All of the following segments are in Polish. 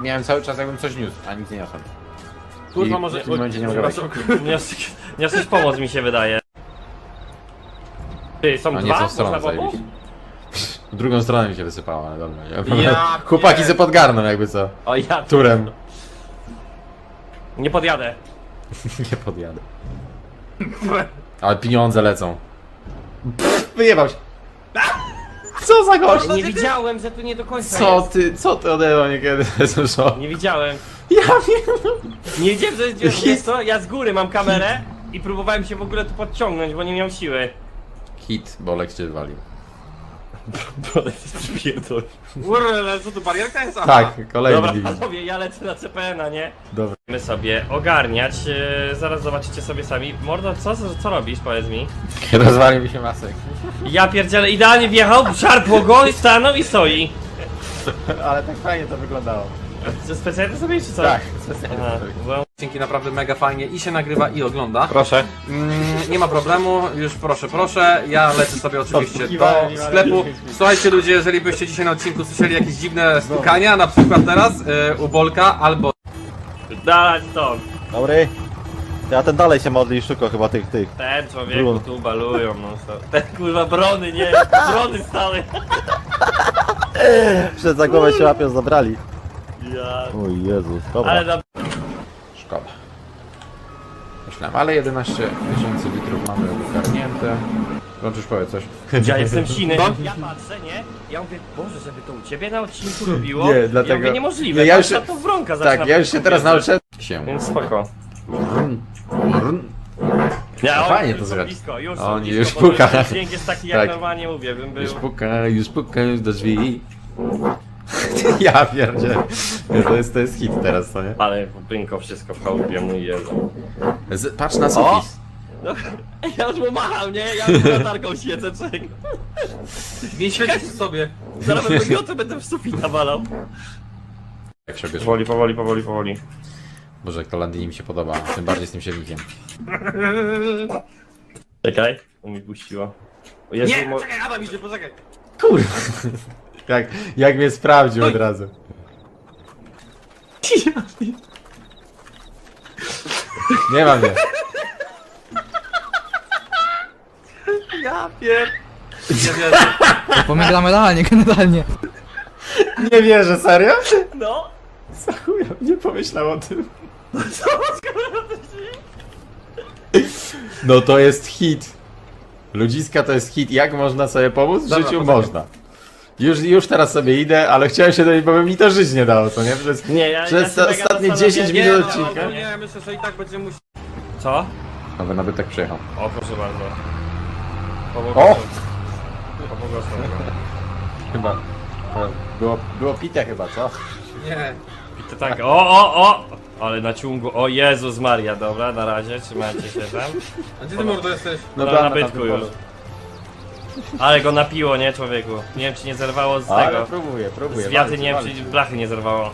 Miałem cały czas jakbym coś niósł, a nic nie niosłem. Kurwa, I może... w tym momencie nie mogę wejść. Niosłeś, niosłeś pomoc mi się wydaje. Ty, są A nie, dwa? stroną Można zajebiście. W drugą stronę mi się wysypało, ale dobra. Ja, Chłopaki se podgarną jakby co. O ja... Turem. Nie podjadę. Nie podjadę. Ale pieniądze lecą. Pff, Wyjebał się. Co za gość? Nie widziałem, że tu nie do końca Co jest. ty, co ty ode mnie niekiedy słyszał? Nie widziałem. Ja wiem. Nie wiedziałem, że wiesz, wiesz co? Ja z góry mam kamerę i próbowałem się w ogóle tu podciągnąć, bo nie miał siły. Hit, Bolek cię walił. Brodek jest przypierdol. Urle, co tu barierka jest? Aha. Tak, kolejny Dobra, panowie, ja lecę na CPN-a, nie? Dobra. My sobie ogarniać, e, zaraz zobaczycie sobie sami. Mordo, co, co robisz, powiedz mi? Rozwalił mi się masek. Ja pierdzielę, idealnie wjechał, szarpło go i stanął i stoi. Ale tak fajnie to wyglądało. Czy specjalnie to zrobiłeś, czy co? Tak, Aha, bo... Dzięki naprawdę mega fajnie i się nagrywa i ogląda. Proszę. Mm, nie ma problemu, już proszę, proszę. Ja lecę sobie oczywiście do sklepu. Słuchajcie ludzie, jeżeli byście dzisiaj na odcinku słyszeli jakieś dziwne stukania, na przykład teraz y, u Bolka albo Dać to. Dobry. Ja ten dalej się modli szuka chyba tych, tych. Ten człowieku Brun. tu balują, no. Ten kurwa brony, nie, brony stały. Przed za głowę się łapią, zabrali. Ja... Oj Jezus, dobra. Ale na... Szkoda. Myślałem, ale 11 tysięcy litrów mamy ogarnięte. Włączysz powiedz coś. Ja jestem siny. Ja patrzę, nie? Ja mówię, Boże, żeby to u ciebie na odcinku robiło. Nie, Ja dlatego- mówię, niemożliwe. Nie, ja ja już to wronka zaczyna Tak, ja już się teraz nauczę się. Więc spoko. Brun, brun. Ja, No fajnie to blisko, już blisko, już puka. Dźwięk jest taki, jak Tak. normalnie mówię, bym był... Już puka, już puka, już do drzwi. Ja pierdzielę. Nie, To jest, to jest hit teraz, co nie? Ale Brynko wszystko w chałupie, mój Jezu. Z, patrz na sufit. No, ja już mu macham, nie? Ja już z latarką siedzę, czego. nie świecisz sobie. Zaraz będę miotę, będę w sufit nawalał. Jak się bierze. Powoli, powoli, powoli, powoli. Boże, jak to Landini mi się podoba, tym bardziej z tym silnikiem. Czekaj, on mi puściło. O Jezu, Nie, mo... czekaj, Adam idzie, poczekaj. Jak, jak mnie sprawdził od razu. Nie ma mnie. Ja pier... Nie wierzę. Pomiędzy generalnie, generalnie. Nie wierzę, serio? No! Chuja, nie pomyślał o tym. No to jest hit. Ludziska to jest hit. Jak można sobie pomóc? W Dobra, życiu poczekaj. można. Już, już teraz sobie idę, ale chciałem się do niej, bo mi to żyć nie dało, co nie? Przez, Nie, ja przez ja te się mega ostatnie zastanawiam- 10 Nie, minut no, odcinka. ogólnie myślę, że i tak będziemy musieli... Co? Nowy nabytek przyjechał. O, proszę bardzo. O! Pobłogosław go. Chyba. to Było, było pite chyba, co? Nie. I to tak, o, o, o! Ale na ciągu, o Jezus Maria, dobra, na razie, trzymajcie się tam. A gdzie ty mordo jesteś? No, damy nabytku tam już. Ale go napiło, nie człowieku? Nie wiem, czy nie zerwało z Ale tego. próbuję, próbuję. Z wiaty, walczy, nie wiem, walczy, czy blachy nie zerwało.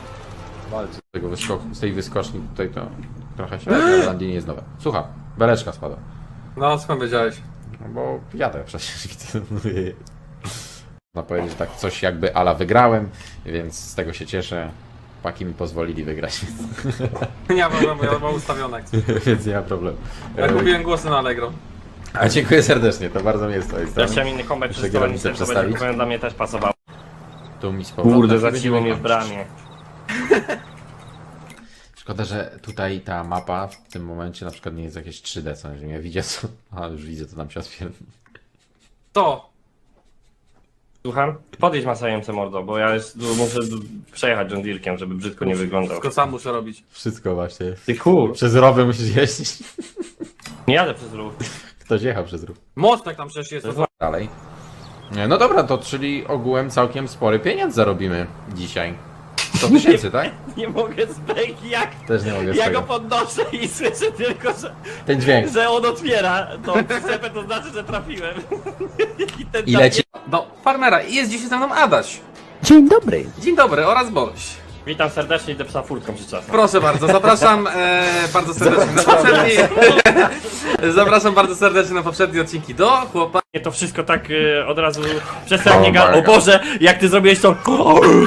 walczy. Z, tego wyskok- z tej wyskoczni tutaj to trochę się ale Landini jest nowe. Słucham, beleczka spada. No, skąd wiedziałeś? No bo jadę przecież. Można powiedzieć, że tak coś jakby ala wygrałem, więc z tego się cieszę. Paki mi pozwolili wygrać, Nie ma problemu, ja mam ustawione. więc nie ma problemu. Ja kupiłem głosy na Allegro. A dziękuję serdecznie, to bardzo mi jest to. Ja chciałem inny kierownicę ten kombek przestawić. kupowałem, dla mnie też pasował. Tu mi z powrotem Kurde, zaciło mnie w bramie. Szkoda, że tutaj ta mapa w tym momencie na przykład nie jest jakieś 3D, co nie ja widzę co. A już widzę, to nam się otwiera. To! Słucham? Podjedź Masajemce mordo, bo ja jest, muszę przejechać John Deere'kiem, żeby brzydko nie wyglądał. Tylko sam muszę robić. Wszystko właśnie. Ty kur... Przez rowy musisz jeździć. Nie jadę przez rów. Ktoś jechał przez rów. Mostek tam przecież jest. to Dalej. Nie, No dobra, to czyli ogółem całkiem spory pieniądz zarobimy dzisiaj. 100 tysięcy, tak? Nie mogę z bejki, jak Też nie mogę z ja go tego. podnoszę i słyszę tylko, że, Ten dźwięk. że on otwiera tą przyczepę, to znaczy, że trafiłem. I ten I tam- leci. Do farmera i jest dzisiaj ze mną Adaś. Dzień dobry. Dzień dobry oraz Boś. Witam serdecznie, idę psa furtką przy. Proszę bardzo, zapraszam e, bardzo serdecznie na poprzedni. zapraszam bardzo serdecznie na poprzednie odcinki do chłopa. To wszystko tak y, od razu przestań nie ga- O Boże, jak ty zrobiłeś to...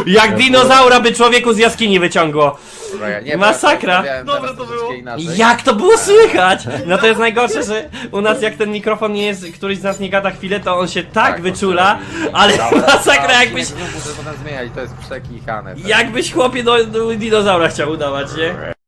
Jak dinozaura by człowieku z jaskini wyciągło. Dobra, ja nie Masakra. Dobra, to było. Jak to było słychać? No to jest najgorsze, że u nas jak ten mikrofon nie jest, któryś z nas nie gada chwilę, to on się tak, Tak, wyczula, on ale masakra tak, jakbyś, nie, Muszę potem zmieniać, to jest przekichane. jakbyś chłopie do, do dinozaura chciał udawać, nie?